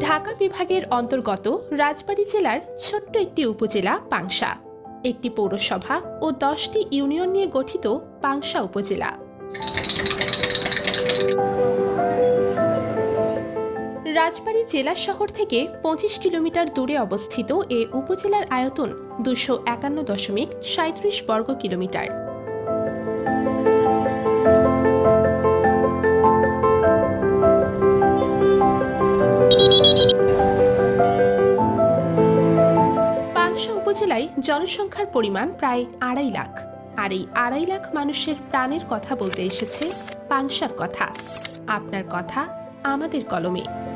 ঢাকা বিভাগের অন্তর্গত রাজবাড়ী জেলার ছোট্ট একটি উপজেলা পাংশা। একটি পৌরসভা ও দশটি ইউনিয়ন নিয়ে গঠিত পাংশা উপজেলা। রাজবাড়ী জেলা শহর থেকে পঁচিশ কিলোমিটার দূরে অবস্থিত এ উপজেলার আয়তন দুশো একান্ন দশমিক সাঁত্রিশ বর্গ কিলোমিটার। পাংশা উপজেলায় জনসংখ্যার পরিমাণ প্রায় আড়াই লাখ। আর এই আড়াই লাখ মানুষের প্রাণের কথা বলতে এসেছে পাংশার কথা। আপনার কথা আমাদের কলমে।